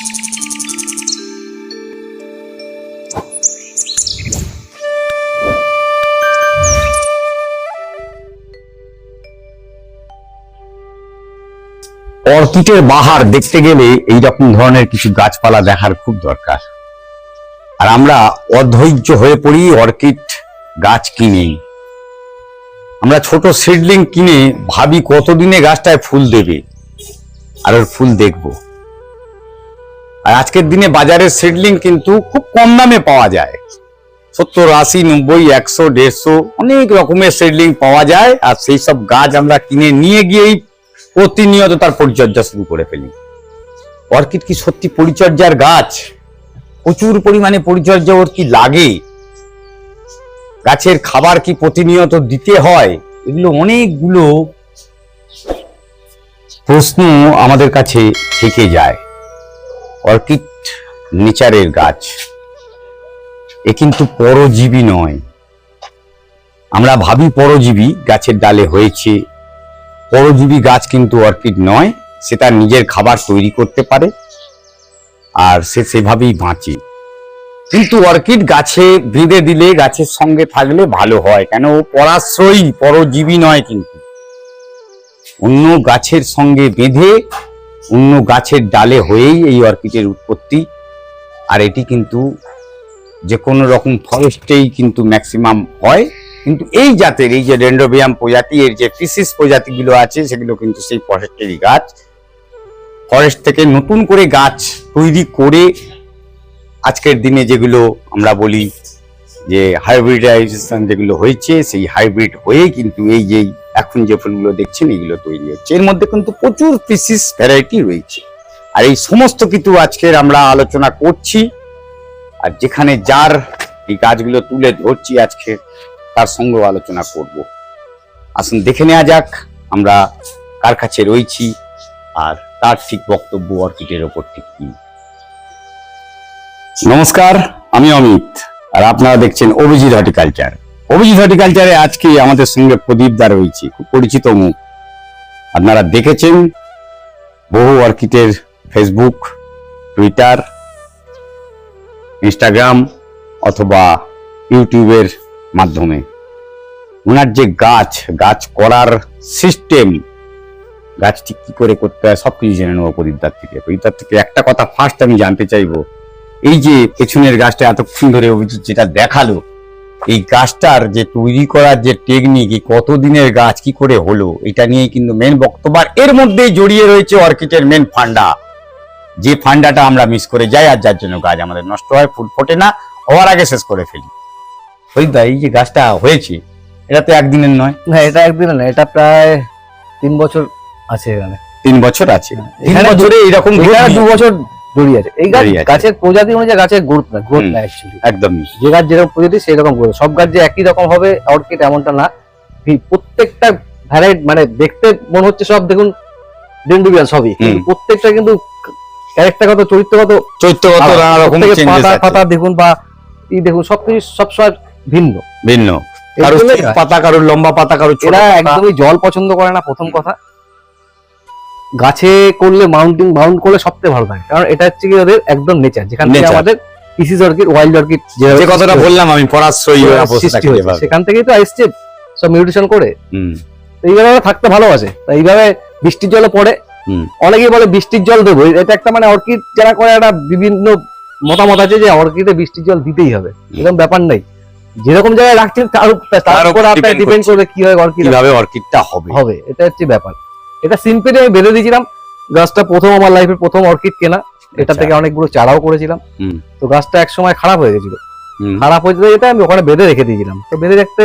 অর্কিডের বাহার দেখতে গেলে এই রকম ধরনের কিছু গাছপালা দেখার খুব দরকার। আর আমরা অধৈর্য হয়ে পড়ি অর্কিড গাছ কিনে। আমরা ছোট সিডলিং কিনে ভাবি কতদিনে গাছটায় ফুল দেবে। আর ওর ফুল দেখব। আর আজকের দিনে বাজারের সিডলিং কিন্তু খুব কম দামে পাওয়া যায়। সত্তর, আশি, নব্বই, একশো, দেড়শো, অনেক রকমের সিডলিং পাওয়া যায় আর সেই সব গাছ আমরা কিনে নিয়ে গিয়েই প্রতিনিয়ত তার পরিচর্যা শুরু করে ফেলি। অর্কিড কি সত্যি পরিচর্যার গাছ? প্রচুর পরিমাণে পরিচর্যা ওর কি লাগে? গাছের খাবার কি প্রতিনিয়ত দিতে হয়? এগুলো অনেকগুলো প্রশ্ন আমাদের কাছে থেকে যায়। অর্কিড নেচারের গাছ। এ কিন্তু পরজীবী নয়। আমরা ভাবি পরজীবী গাছের ডালে হয়েছে। পরজীবী গাছ কিন্তু অর্কিড নয়, সে তার নিজের খাবার তৈরি করতে পারে আর সে সেভাবেই বাঁচে। কিন্তু অর্কিড গাছে বেঁধে দিলে গাছের সঙ্গে থাকলে ভালো হয়, কেন ও পরাশ্রয়ী, পরজীবী নয় কিন্তু। অন্য গাছের সঙ্গে বেঁধে অন্য গাছের ডালে হয়েই এই অর্কিডের উৎপত্তি। আর এটি কিন্তু যে কোনো রকম ফরেস্টেই কিন্তু ম্যাক্সিমাম হয়। কিন্তু এই জাতের, এই যে ডেন্ড্রোবিয়াম প্রজাতি এর যে পিসিস প্রজাতিগুলো আছে, সেগুলো কিন্তু সেই ফরেস্টেরই গাছ। ফরেস্ট থেকে নতুন করে গাছ তৈরি করে আজকের দিনে যেগুলো আমরা বলি যে হাইব্রিডাইজেশন যেগুলো হয়েছে, সেই হাইব্রিড হয়ে কিন্তু এই যে এখন যে ফুলগুলো দেখছেন, এগুলো তৈরি হচ্ছে। এর মধ্যে কিন্তু প্রচুর পিসিস ভ্যারাইটি রয়েছে। আর এই সমস্ত কিছু আজকের আমরা আলোচনা করছি। আর যেখানে যার এই গাছগুলো তুলে ধরছি আজকে, তার সঙ্গেও আলোচনা করব। আসুন, দেখে নেওয়া যাক, আমরা কার কাছে রয়েছি আর তার ঠিক বক্তব্য অর্কিডের ওপর ঠিক কি। নমস্কার, আমি অমিত, আর আপনারা দেখছেন অভিজিৎ হর্টিকালচার। অভিজিৎ হর্টিকালচারে আজকে আমাদের সঙ্গে প্রদীপ দা রয়েছে। খুব পরিচিত মুখ আপনারা দেখেছেন বহু অর্কিডের ফেসবুক টুইটার ইনস্টাগ্রাম অথবা ইউটিউবের মাধ্যমে। ওনার যে গাছ গাছ করার সিস্টেম গাছটি কি করে করতে হয় সব কিছু জেনে নেব প্রদীপদার থেকে। প্রদীপদার থেকে একটা কথা ফার্স্ট আমি জানতে চাইব। এই যে পেছনের গাছটা এতক্ষণ ধরে অভিজিৎ যেটা দেখাল এই গাছটার যে তৈরি করার যে টেকনিক এই কতদিনের গাছ কি করে হলো এটা নিয়েই কিন্তু মেন বক্তব্য। এর মধ্যেই জড়িয়ে রয়েছে অর্কিডের মেন ফান্ডা। যে ফান্ডাটা আমরা মিস করে যাই আর যার জন্য গাছ আমাদের নষ্ট হয় ফুল ফোটে না হওয়ার আগে শেষ করে ফেলি। প্রদীপদা এই যে গাছটা হয়েছে এটা তো একদিনের নয়। না এটা একদিন নয় এটা প্রায় তিন বছর আছে এখানে। তিন বছর আছে। তিন এখানে বছরে এরকম দু বছর জড়িয়ে আছে। এই গাছ গাছের প্রজাতি অনুযায়ী গাছের গ্রোথ না গ্রোথ না অ্যাকচুয়ালি একদমই যে গাছ যেরকম প্রজাতি সেই রকম গ্রোথ সব গাছ যে একই রকম হবে অর্কিড এমনটা না। প্রত্যেকটা ভ্যারাইটি মানে দেখতে মনে হচ্ছে সব দেখুন ডেন্ডুবিয়ান সবই। প্রত্যেকটা কিন্তু ক্যারেক্টারগত চরিত্রগত নানা রকম পাতা পাতা দেখুন বা ই দেখুন সবকিছু সবসময় ভিন্ন। ভিন্ন। পাতা লম্বা পাতা ছোট একদমই জল পছন্দ করে না প্রথম কথা। গাছে করলে মাউন্টিং মাউন্ট করলে সবথেকে ভালো থাকে। কারণ এটা হচ্ছে কি ওদের একদম নেচার যেখান। আমাদের পিসিস অর্কিড ওয়াইল্ড অর্কিড যে কথাটা বললাম আমি পরাশ্রয়ী। সেখান থেকেই তো এসছে সব মিউটেশন করে। এইভাবে থাকতে ভালোবাসে। এইভাবে বৃষ্টির জলে পড়ে। অনেকেই বলে বৃষ্টির জল দেবো। এটা একটা মানে অর্কিড যারা করে একটা বিভিন্ন মতামত আছে যে অর্কিডে বৃষ্টির জল দিতেই হবে। এরকম ব্যাপার নেই। যেরকম জায়গায় রাখছেন তার উপ- তার তার উপর আপনার ডিপেন্ড। করবে কি হয় অর্কিড কীভাবে অর্কিডটা হবে। হবে। এটা হচ্ছে ব্যাপার। এটা সিম্পলি আমি বেঁধে দিয়েছিলাম। গাছটা প্রথম আমার লাইফের প্রথম অর্কিড কেনা। এটা আচ্ছা। থেকে অনেকগুলো চারাও করেছিলাম। তো গাছটা এক সময় খারাপ হয়ে গেছিল। খারাপ হয়ে যেতে আমি ওখানে বেঁধে রেখে দিয়েছিলাম। তো বেঁধে রাখতে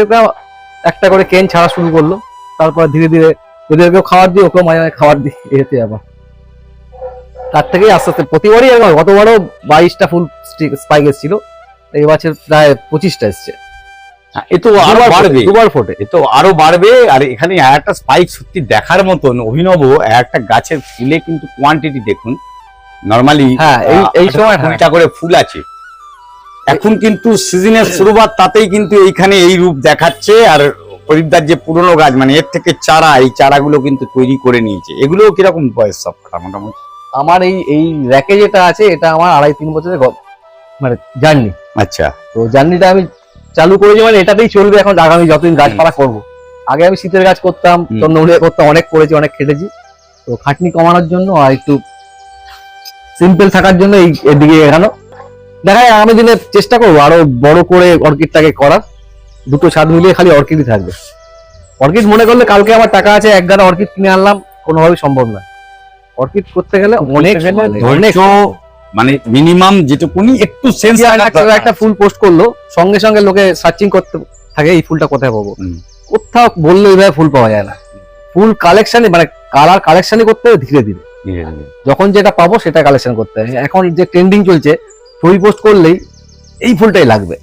একটা করে কেন ছাড়া শুরু করল। তারপর ধীরে ধীরে ওদেরকেও খাবার দিই ওকেও মাঝে মাঝে খাবার দিই এতে আবার। তার থেকেই আস্তে আস্তে প্রতিবারই গতবারও বাইশটা ফুল স্পাইক এসেছিল। এই বছর প্রায় পঁচিশটা এসছে। এ তো আরও বাড়বে। দুবার ফোটে। আরও বাড়বে আর এখানে একটা স্পাইক সত্যি দেখার মতন অভিনব একটা গাছের ফুলে কিন্তু কোয়ান্টিটি দেখুন। নর্মালি হ্যাঁ এই সময় হ্যাঁ। কুড়িটা করে ফুল আছে। এখন কিন্তু সিজনের শুরুবাত তাতেই কিন্তু এইখানে এই রূপ দেখাচ্ছে আর হরিদ্বার যে পুরনো গাছ মানে এর থেকে চারা এই চারাগুলো কিন্তু তৈরি করে নিয়েছে। এগুলো কীরকম বয়স সব মোটামুটি? আমার এই এই র্যাকে যেটা আছে এটা আমার আড়াই তিন বছরের মানে জার্নি আচ্ছা। তো জার্নিটা আমি চালু করেছি মানে এটাতেই চলবে এখন আগামী যতদিন গাছপালা করব। আগে আমি শীতের গাছ করতাম। চন্দ্রমুড়িয়া করতাম অনেক করেছি অনেক খেটেছি। তো খাটনি কমানোর জন্য আর একটু সিম্পল থাকার জন্য এই এদিকে এগানো। দেখা যায় আগামী দিনে চেষ্টা করব আরও বড় করে অর্কিডটাকে করার। দুটো ছাদ মিলিয়ে খালি অর্কিডই থাকবে। অর্কিড মনে করলে কালকে আমার টাকা আছে এক গাদা অর্কিড কিনে আনলাম কোনোভাবেই সম্ভব না অর্কিড করতে গেলে অনেক মানে মিনিমাম যেটুকুনি একটু সেন্স একটা- একটা ফুল পোস্ট করল সঙ্গে সঙ্গে লোকে সার্চিং করতে থাকে এই ফুলটা কোথায় পাবো। কোথাও বললে এইভাবে ফুল পাওয়া যায় না। ফুল কালেকশনই মানে কালার কালেকশনই করতে হবে ধীরে ধীরে। যখন যেটা পাবো সেটা কালেকশন করতে হবে। এখন যে ট্রেন্ডিং চলছে ছবি পোস্ট করলেই এই ফুলটাই লাগবে।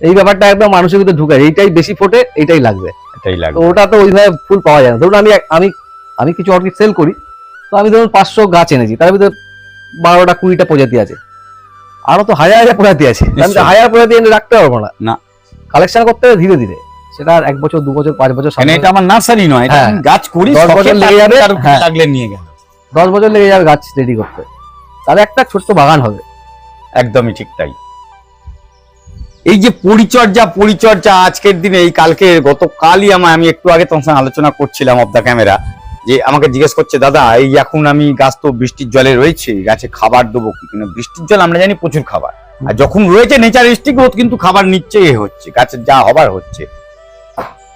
এই ব্যাপারটা একদম মানুষের ভিতরে ঢুকে এইটাই বেশি ফোটে এইটাই লাগবে। এটাই লাগবে। ওটা তো ওইভাবে ফুল পাওয়া যায় না। ধরুন আমি আমি আমি কিছু অর্কিড সেল করি তো আমি ধরুন পাঁচশো গাছ এনেছি তার ভিতরে বারোটা কুড়িটা প্রজাতি আছে। আরও তো হাজার হাজার প্রজাতি আছে। হাজার প্রজাতি এনে রাখতে পারব না। না। কালেকশন করতে হবে ধীরে ধীরে। সেটা আর এক বছর দু বছর পাঁচ বছর মানে এটা আমার নার্সারি নয় হ্যাঁ। গাছ করি দশ বছর লেগে যাবে, হ্যাঁ। লাগলে নিয়ে গেল দশ বছর লেগে যাবে গাছ রেডি করতে। তাহলে একটা ছোট্ট বাগান হবে। একদমই ঠিক তাই। এই যে পরিচর্যা পরিচর্যা আজকের দিনে এই কালকে গতকালই আমার আমি একটু আগে তোমার সঙ্গে আলোচনা করছিলাম অফ দ্য ক্যামেরা যে আমাকে জিজ্ঞেস করছে দাদা এই এখন আমি গাছ তো বৃষ্টির জলে রয়েছে গাছে খাবার দেবো কি? কিন্তু বৃষ্টির জল আমরা জানি প্রচুর খাবার। আর যখন রয়েছে নেচারিস্টিক গ্রোথ কিন্তু খাবার নিচ্ছে এ হচ্ছে গাছের যা হবার হচ্ছে।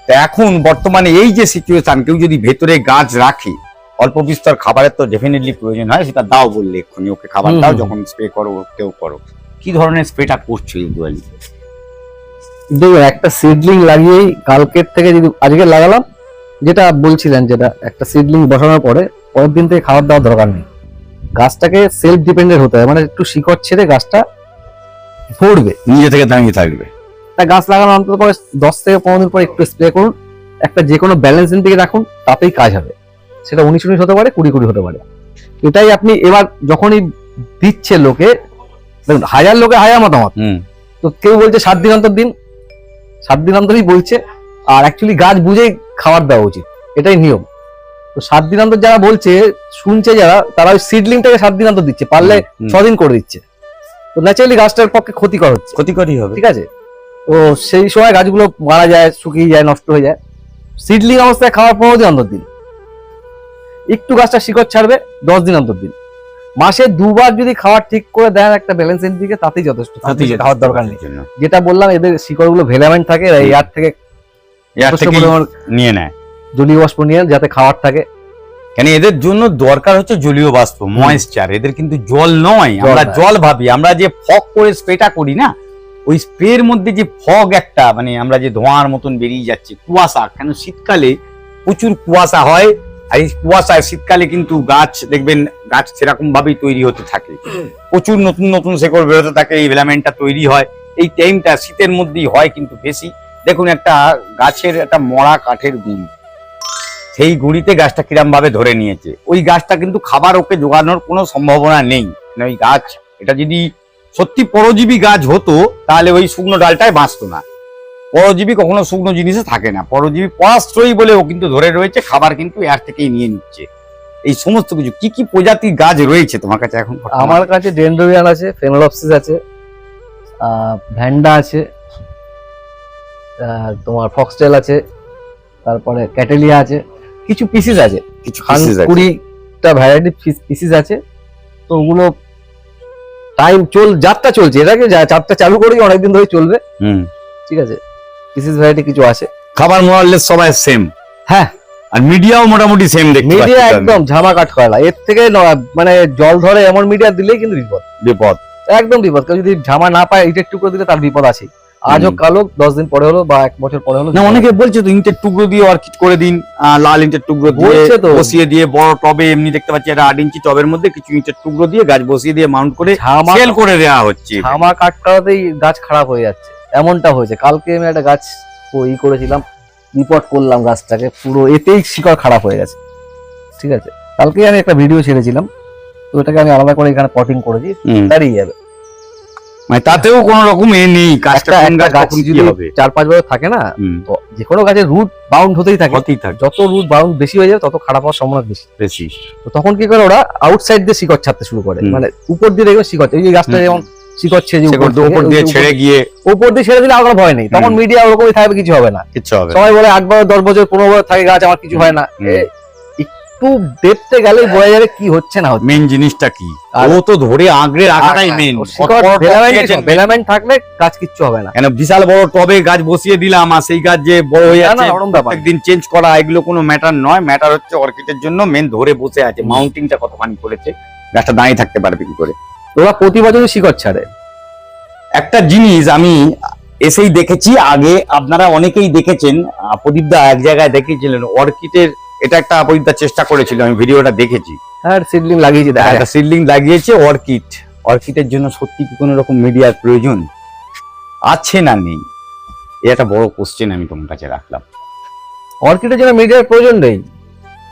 তা এখন বর্তমানে এই যে সিচুয়েশন কেউ যদি ভেতরে গাছ রাখে অল্প বিস্তর খাবারের তো ডেফিনেটলি প্রয়োজন হয় সেটা দাও বললে এক্ষুনি ওকে খাবার দাও যখন স্প্রে করো কেউ করো। কি ধরনের স্প্রেটা করছ দুয়ালি দেখুন একটা সিডলিং লাগিয়েই কালকের থেকে যদি আজকে লাগালাম যেটা বলছিলেন যেটা একটা সিডলিং বসানোর পরে পরের দিন থেকে খাবার দেওয়ার দরকার নেই। গাছটাকে সেলফ ডিপেন্ডেন্ট হতে হয় মানে একটু শিকড় ছেড়ে গাছটা ভরবে নিজে থেকে দাঁড়িয়ে থাকবে। তা গাছ লাগানোর অন্তত পরে দশ থেকে পনেরো দিন পরে একটু স্প্রে করুন একটা যে কোনো ব্যালেন্সিং দিকে রাখুন তাতেই কাজ হবে। সেটা উনিশ উনিশ হতে পারে কুড়ি কুড়ি হতে পারে। এটাই আপনি এবার যখনই দিচ্ছে লোকে দেখুন হাজার লোকে হাজার মতামত। তো কেউ বলছে সাত দিন অন্তর দিন সাত দিন অন্তরই বলছে আর অ্যাকচুয়ালি গাছ বুঝেই খাবার দেওয়া উচিত। এটাই নিয়ম। তো সাত দিন অন্তর যারা বলছে শুনছে যারা তারা ওই সিডলিংটাকে সাত দিন অন্তর দিচ্ছে পারলে হুম। ছ দিন করে দিচ্ছে। তো ন্যাচারালি গাছটার পক্ষে ক্ষতিকর হচ্ছে। ক্ষতিকরই হবে। ঠিক আছে? তো সেই সময় গাছগুলো মারা যায় শুকিয়ে যায় নষ্ট হয়ে যায়। সিডলিং অবস্থায় খাওয়ার পনেরো দিন অন্তর দিন। একটু গাছটা শিকড় ছাড়বে দশ দিন অন্তর দিন। মাসে দুবার যদি খাবার ঠিক করে দেন একটা ব্যালেন্সের দিকে তাতেই যথেষ্ট। খাওয়ার দরকার নেই। যেটা বললাম এদের শিকড়গুলো ভেলামেন্ট থাকে এয়ার থেকে এর নিয়ে নেয়। জলীয় বাষ্প নিয়ে যাতে খাবার থাকে। কেন এদের জন্য দরকার হচ্ছে জলীয় বাষ্প ময়েশ্চার এদের কিন্তু জল নয় আমরা জল ভাবি। আমরা যে ফগ করে স্প্রেটা করি না ওই স্প্রের মধ্যে যে ফগ একটা মানে আমরা যে ধোঁয়ার মতন বেরিয়ে যাচ্ছে কুয়াশা কেন শীতকালে প্রচুর কুয়াশা হয় আর এই কুয়াশায় শীতকালে কিন্তু গাছ দেখবেন গাছ সেরকম ভাবেই তৈরি হতে থাকে। প্রচুর নতুন নতুন শেকড় বেরোতে থাকে এই ভেলামেন্টটা তৈরি হয়। এই টাইমটা শীতের মধ্যেই হয় কিন্তু বেশি। দেখুন, একটা গাছের একটা মরা কাঠের গুঁড়ি। সেই গুঁড়িতে গাছটা কিরম ভাবে ধরে নিয়েছে। ওই গাছটা কিন্তু খাবার ওকে জোগানোর কোনো সম্ভাবনা নেই। মানে ওই গাছ, এটা যদি সত্যি পরজীবী গাছ হতো, তাহলে ওই শুকনো ডালটায় বাঁচতো না। পরজীবী কখনো শুকনো জিনিসে থাকে না। পরজীবী পরাশ্রয়ী বলে ও কিন্তু ধরে রয়েছে, খাবার কিন্তু এর থেকেই নিয়ে নিচ্ছে। এই সমস্ত কিছু, কি কি প্রজাতির গাছ রয়েছে তোমার কাছে এখন আমার কাছে ডেন্ড্রোবিয়ান আছে ফেনোলপসিস আছে ভ্যান্ডা আছে তোমার ফক্সটেল আছে তারপরে ক্যাটেলিয়া আছে কিছু পিসিস আছে। কিছু। কুড়িটা ভ্যারাইটি পিসিস আছে। তো ওগুলো টাইম চল যাত্রা চলছে। এটাকে যাত্রা চালু করেই অনেকদিন ধরে চলবে। ঠিক আছে? পিসিস ভ্যারাইটি কিছু আছে। খাবার মোরালের সবাই সেম হ্যাঁ। আর মিডিয়াও মোটামুটি সেম দেখতে মিডিয়া। একদম ঝামা কাট করা এর থেকে মানে জল ধরে এমন মিডিয়া দিলেই কিন্তু বিপদ। বিপদ। একদম বিপদ। কেউ যদি ঝামা না পায় ইটের টুকরো দিলে তার বিপদ আছে আজ হোক হুম। কাল দশ দিন পরে হলো বা এক বছর পরে হলো। না অনেকে বলছে তো ইন্টের টুকরো দিয়ে অর্কিড করে দিন লাল ইন্টের টুকরো দিয়ে। বসিয়ে দিয়ে বড় টবে এমনি দেখতে পাচ্ছি একটা আট ইঞ্চি টবের মধ্যে কিছু ইন্টের টুকরো দিয়ে গাছ বসিয়ে দিয়ে মাউন্ট করে সেল করে দেওয়া হচ্ছে। ঝামা কাট করাতেই গাছ খারাপ হয়ে যাচ্ছে। এমনটা হয়েছে। কালকে আমি একটা গাছ ই করেছিলাম রিপোর্ট করলাম গাছটাকে পুরো এতেই শিকড় খারাপ হয়ে গেছে। ঠিক আছে? কালকে আমি একটা ভিডিও ছেড়েছিলাম তো এটাকে আমি আলাদা করে এখানে পটিং করেছি দাঁড়িয়ে যাবে। মানে তাতেও কোনো রকম এ নেই কাজটা কোন গাছ কখন কি হবে? চার পাঁচ বছর থাকে না তো যে কোনো গাছের রুট বাউন্ড হতেই থাকে। হতেই থাকে। যত রুট বাউন্ড বেশি হয়ে যাবে তত খারাপ হওয়ার সম্ভাবনা বেশি। বেশি। তো তখন কি করে ওরা আউটসাইড দিয়ে শিকড় ছাড়তে শুরু করে। মানে উপর দিয়ে দেখবে শিকড় এই যে গাছটা যেমন শিকড় ছেড়ে উপর দিয়ে ছেড়ে গিয়ে উপর দিয়ে ছেড়ে দিলে আর কোনো ভয় নেই। তখন মিডিয়া ওরকমই থাকবে কিছু হবে না। কিচ্ছু হবে সবাই বলে আট বছর দশ বছর পনেরো বছর থাকে গাছ আমার কিছু হয় না। একটু দেখতে গেলেই বোঝা যাবে কি হচ্ছে না মেন জিনিসটা কি? ও তো ধরে আঁকড়ে রাখাটাই মেন শিকড় ভেলামেন্ট থাকলে গাছ কিচ্ছু হবে না। কেন বিশাল বড় টবে গাছ বসিয়ে দিলাম আর সেই গাছ যে বড় হয়ে না, না, যাচ্ছে ওরম প্রত্যেকদিন চেঞ্জ করা এগুলো কোনো ম্যাটার নয়। ম্যাটার হচ্ছে অর্কিডের জন্য মেন ধরে বসে আছে। মাউন্টিংটা কতখানি করেছে গাছটা দাঁড়িয়ে থাকতে পারবে কি করে। ওরা প্রতি বছরই শিকড় ছাড়ে। একটা জিনিস আমি এসেই দেখেছি আগে আপনারা অনেকেই দেখেছেন প্রদীপদা এক জায়গায় দেখেছিলেন অর্কিডের এটা একটা প্রদীপদা চেষ্টা করেছিল আমি ভিডিওটা দেখেছি। হ্যাঁ সিডলিং লাগিয়েছি দেখা সিডলিং লাগিয়েছে অর্কিড অর্কিডের জন্য সত্যি কি কোনো রকম মিডিয়ার প্রয়োজন? আছে না নেই? এটা একটা বড় কোশ্চেন আমি তোমার কাছে রাখলাম। অর্কিডের জন্য মিডিয়ার প্রয়োজন নেই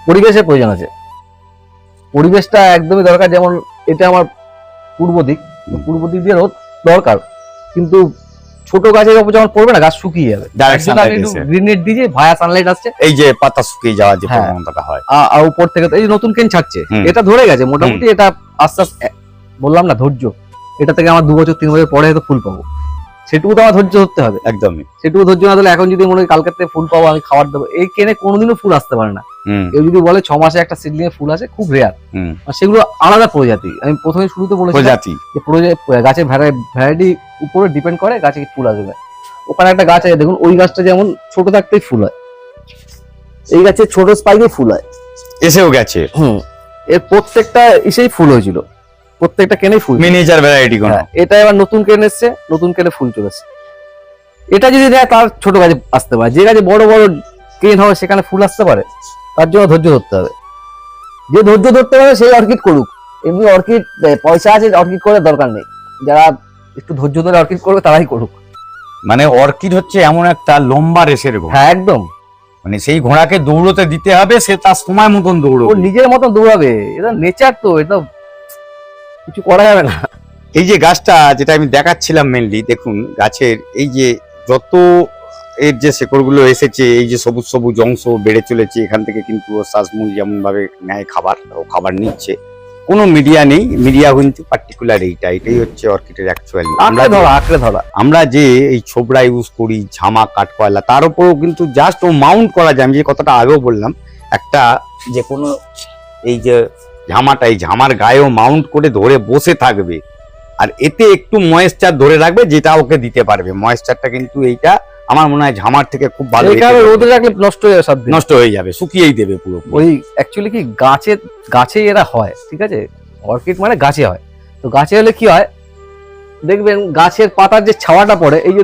পরিবেশের প্রয়োজন আছে। পরিবেশটা একদমই দরকার যেমন এটা আমার পূর্ব দিক পূর্ব দিক দিয়ে রোদ দরকার। কিন্তু ছোট গাছের উপর যখন পড়বে না গাছ শুকিয়ে যাবে। Direct sunlight এসে। গ্রিন দিয়ে ভায়া সানলাইট আসছে। এই যে পাতা শুকিয়ে যাওয়ার যে হ্যাঁ। প্রবণতাটা হয়। আ- আর উপর থেকে তো এই যে নতুন কেন ছাড়ছে এটা ধরে গেছে মোটামুটি এটা আস্তে আস্তে বললাম না ধৈর্য। এটা থেকে আমার দু বছর তিন বছর পরে হয়তো ফুল পাবো। সেটুকু তো আমার ধৈর্য ধরতে হবে। একদমই। সেটুকু ধৈর্য না দিলে এখন যদি মনে হয় কালকে থেকে ফুল পাবো আমি খাবার দেবো এই কেনে কোনোদিনও ফুল আসতে পারে না। কেউ যদি বলে ছ মাসে একটা সিডলিং ফুল আসে খুব রেয়ার হুম। আর সেগুলো আলাদা প্রজাতি। আমি প্রথমে শুরুতে বলেছিলাম প্রজাতি। গাছের ভ্যারাইটি উপরে ডিপেন্ড করে গাছে কি ফুল আসবে। ওখানে একটা গাছ আছে দেখুন ওই গাছটা যেমন ছোট থাকতেই ফুল হয়। এই গাছের ছোট স্পাইকে ফুল হয়। এসেও গেছে। হুম এর প্রত্যেকটা ইসেই ফুল হয়েছিল। প্রত্যেকটা কেনেই ফুল মিনিচার ভ্যারাইটি কোন। এটা এবার নতুন কেন এসছে? নতুন কেনে ফুল চলেছে এটা যদি দেয় তার ছোট গাছে আসতে পারে। যে গাছে বড় বড় কেন হবে সেখানে ফুল আসতে পারে। তার জন্য ধৈর্য ধরতে হবে। যে ধৈর্য ধরতে পারে সেই অর্কিড করুক। এমনি অর্কিড পয়সা আছে অর্কিড করার দরকার নেই। যারা একটু ধৈর্য ধরে অর্কিড করবে তারাই করুক। মানে অর্কিড হচ্ছে এমন একটা লম্বা রেসের ঘোড়া। হ্যাঁ একদম। মানে সেই ঘোড়াকে দৌড়তে দিতে হবে সে তার সময় মতন ও নিজের মতন দৌড়াবে। এটা নেচার তো এটা কিছু করা যাবে না। এই যে গাছটা যেটা আমি দেখাচ্ছিলাম মেনলি দেখুন গাছের এই যে যত এর যে শেকড়গুলো এসেছে এই যে সবুজ সবুজ অংশ বেড়ে চলেছে এখান থেকে কিন্তু শ্বাসমূল যেমন ভাবে নেয় খাবার ও খাবার নিচ্ছে। কোনো মিডিয়া নেই মিডিয়া কিন্তু পার্টিকুলার এইটা এটাই হচ্ছে অর্কিডের অ্যাকচুয়ালি আমরা ধরা আঁকড়ে ধরা। আমরা যে এই ছোবড়া ইউজ করি ঝামা কাঠকয়লা তার উপরেও কিন্তু জাস্ট ও মাউন্ট করা যায়। আমি যে কথাটা আগেও বললাম একটা যে কোনো এই যে ঝামাটা এই ঝামার গায়েও মাউন্ট করে ধরে বসে থাকবে। আর এতে একটু ময়েশ্চার ধরে রাখবে যেটা ওকে দিতে পারবে। ময়েশ্চারটা কিন্তু এইটা আমার মনে হয় ঝামার থেকে খুব ভালো রোদে রাখলে নষ্ট হয়ে যাবে নষ্ট হয়ে যাবে শুকিয়েই দেবে পুরো ওই অ্যাকচুয়ালি কি গাছে গাছে এরা হয় ঠিক আছে? অর্কিড মানে গাছে হয়। তো গাছে হলে কি হয়? দেখবেন গাছের পাতার যে ছাওয়াটা পড়ে এই যে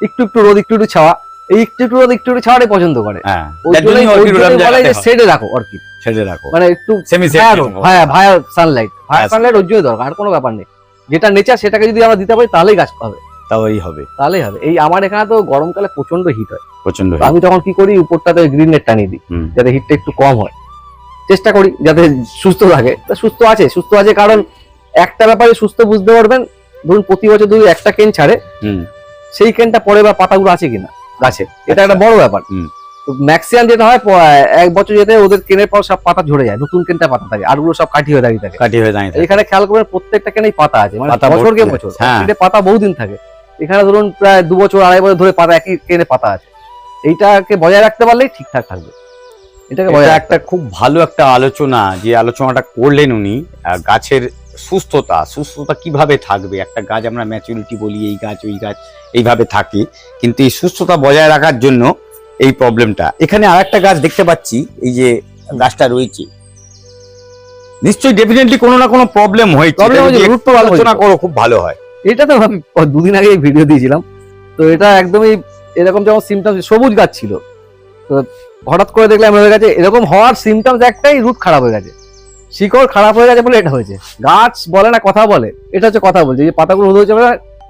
একটু একটু রোদ একটু একটু ছাওয়া এই একটু একটু রোদ একটু একটু ছাওয়াটাই পছন্দ করে। হ্যাঁ বলে যে শেডে রাখো অর্কিড। ছেড়ে রাখো। মানে একটু সেমি ভায়া ভায়া সানলাইট ভায়া হ্যাঁ। সানলাইট ওর জন্যই দরকার আর কোনো ব্যাপার নেই। যেটা নেচার সেটাকে যদি আমরা দিতে পারি তাহলেই গাছ পাবে তাহলেই হবে। তাহলেই হবে। এই আমার এখানে তো গরমকালে প্রচণ্ড হিট হয়। প্রচণ্ড আমি তখন কি করি? উপরটাতে গ্রিন নেট টানিয়ে দিই যাতে হিটটা একটু কম হয়। চেষ্টা করি যাতে সুস্থ থাকে। তা সুস্থ আছে সুস্থ আছে কারণ একটা ব্যাপারে সুস্থ বুঝতে পারবেন। ধরুন প্রতি বছর যদি একটা কেন ছাড়ে সেই কেনটা পরে বা পাতাগুলো আছে কিনা? গাছে। এটা একটা বড় ব্যাপার। হুম। ম্যাক্সিমাম যেটা হয় এক বছর যেতে ওদের কেনের পর সব পাতা ঝরে যায়। নতুন কেনটা পাতা থাকে আর ওগুলো সব কাঠি হয়ে দাঁড়িয়ে থাকে। কাটি হয়ে দাঁড়িয়ে থাকে। এখানে খেয়াল করবেন প্রত্যেকটা কেনেই পাতা আছে। মানে পাতা বছর কে বছর। হ্যাঁ। পাতা বহুদিন থাকে। এখানে ধরুন প্রায় দু বছর আড়াই বছর ধরে পাতা একই কেনে পাতা আছে। এইটাকে বজায় রাখতে পারলেই ঠিকঠাক থাকবে। এটাকে বজায় একটা খুব ভালো একটা আলোচনা যে আলোচনাটা করলেন উনি গাছের সুস্থতা সুস্থতা কীভাবে থাকবে? একটা গাছ আমরা ম্যাচুরিটি বলি এই গাছ ওই গাছ এইভাবে থাকে। কিন্তু এই সুস্থতা বজায় রাখার জন্য এই প্রবলেমটা এখানে আর একটা গাছ দেখতে পাচ্ছি এই যে গাছটা রয়েছে। নিশ্চয়ই ডেফিনেটলি কোনো না কোনো প্রবলেম হয়েছে। আলোচনা করো খুব ভালো হয়। এটা তো আমি দুদিন আগে ভিডিও দিয়েছিলাম। তো এটা একদমই এরকম যেমন সিমটমস সবুজ গাছ ছিল। তো হঠাৎ করে দেখলাম হয়ে গেছে এরকম হওয়ার সিমটমস একটাই রুট খারাপ হয়ে গেছে। শিকড় খারাপ হয়ে গেছে বলে এটা হয়েছে। গাছ বলে না কথা বলে। এটা হচ্ছে কথা বলছে যে পাতাগুলো রোদ হয়েছে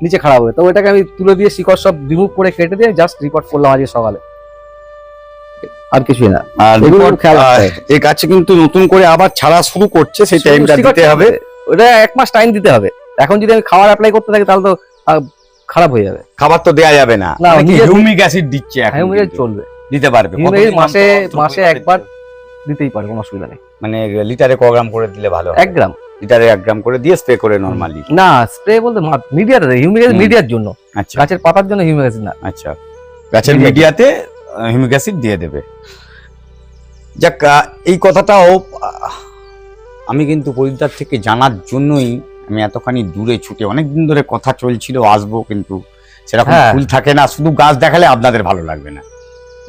নিচে খারাপ হবে। তো ওটাকে আমি তুলে দিয়ে শিকড় সব রিমুভ করে কেটে দিয়ে জাস্ট রিপোর্ট করলাম আজকে সকালে। আর কিছুই না। আর খেয়াল এই গাছে কিন্তু নতুন করে আবার ছাড়া শুরু করছে সেই টাইমটা দিতে হবে। ওটা এক মাস টাইম দিতে হবে। এখন যদি আমি খাবার অ্যাপ্লাই করতে থাকি তাহলে তো খারাপ হয়ে যাবে। খাবার তো দেয়া যাবে না। না, হিউমিক অ্যাসিড দিচ্ছে হ্যাঁ চলবে। দিতে পারবে। মাসে মাসে একবার দিতেই পারে কোনো অসুবিধা নেই। মানে লিটারে ক গ্রাম করে দিলে ভালো এক গ্রাম। লিটারে এক গ্রাম করে দিয়ে স্প্রে করে নরমালি না স্প্রে বলতে মিডিয়াতে হিউমিক। মিডিয়ার জন্য। আচ্ছা। গাছের পাতার জন্য হিউমিক অ্যাসিড না। আচ্ছা। গাছের মিডিয়াতে হিউমিক অ্যাসিড দিয়ে দেবে। যাক এই কথাটাও আমি কিন্তু পরিদার থেকে জানার জন্যই আমি এতখানি দূরে ছুটে অনেক দিন ধরে কথা চলছিল আসব কিন্তু সেরকম হ্যাঁ। ফুল থাকে না। শুধু গাছ দেখালে আপনাদের ভালো লাগবে না।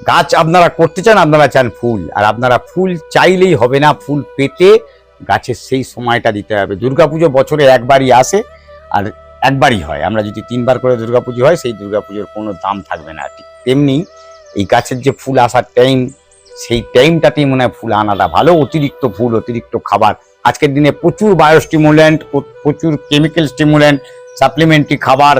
গাছ আপনারা করতে চান আপনারা চান ফুল। আর আপনারা ফুল চাইলেই হবে না। ফুল পেতে গাছের সেই সময়টা দিতে হবে। দুর্গাপুজো বছরে একবারই আসে আর একবারই হয়। আমরা যদি তিনবার করে দুর্গাপুজো হয় সেই দুর্গাপুজোর কোনো দাম থাকবে না। ঠিক তেমনি এই গাছের যে ফুল আসার টাইম সেই টাইমটাতেই মনে হয় ফুল আনাটা ভালো। অতিরিক্ত ফুল অতিরিক্ত খাবার আজকের দিনে প্রচুর বায়োস্টিমুল্যান্ট প্রচুর কেমিক্যাল স্টিমুল্যান্ট সাপ্লিমেন্টারি খাবার,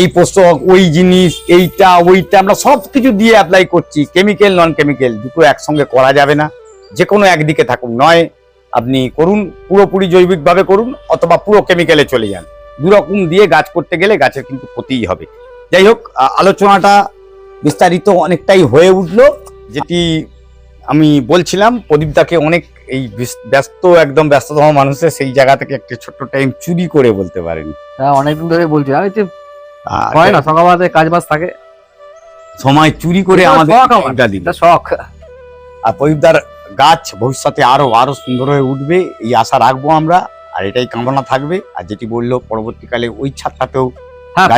এই পোষক ওই জিনিস, এইটা, ওইটা, আমরা সব কিছু দিয়ে অ্যাপ্লাই করছি। কেমিক্যাল নন কেমিক্যাল দুটো একসঙ্গে করা যাবে না। যে কোনো একদিকে থাকুন। নয়, আপনি করুন, পুরোপুরি জৈবিকভাবে করুন, অথবা পুরো কেমিক্যালে চলে যান। দুরকম দিয়ে গাছ করতে গেলে গাছের কিন্তু ক্ষতিই হবে। যাই হোক আলোচনাটা বিস্তারিত অনেকটাই হয়ে উঠল। যেটি আমি বলছিলাম, প্রদীপদাকে অনেক এই ব্যস্ত একদম ব্যস্ততম মানুষের সেই জায়গা থেকে একটা ছোট্ট টাইম চুরি করে বলতে পারেন। হ্যাঁ অনেকদিন ধরে বলছি। আমি আর হয় না সকালবেলাতে কাজ বাজ থাকে। সময় চুরি করে আমাদের শখ আর প্রদীপদার গাছ ভবিষ্যতে আরও আরও সুন্দর হয়ে উঠবে এই আশা রাখব আমরা। আর এটাই কামনা থাকবে। আর যেটি বলল পরবর্তীকালে ওই ছাদটাতেও হ্যাঁ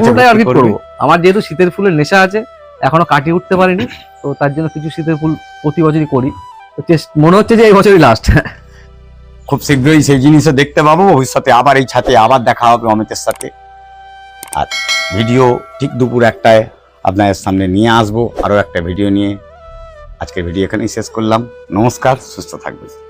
আমার যেহেতু শীতের ফুলের নেশা আছে এখনও কাটিয়ে উঠতে পারিনি তো তার জন্য কিছু শীতের ফুল প্রতি বছরই করি। তো মনে হচ্ছে যে এই বছরই লাস্ট খুব শীঘ্রই সেই জিনিসও দেখতে পাবো, ভবিষ্যতে আবার এই ছাতে আবার দেখা হবে অমিতের সাথে। আর ভিডিও ঠিক দুপুর একটায় আপনাদের সামনে নিয়ে আসব, আরও একটা ভিডিও নিয়ে। আজকের ভিডিও এখানেই শেষ করলাম। নমস্কার, সুস্থ থাকবেন।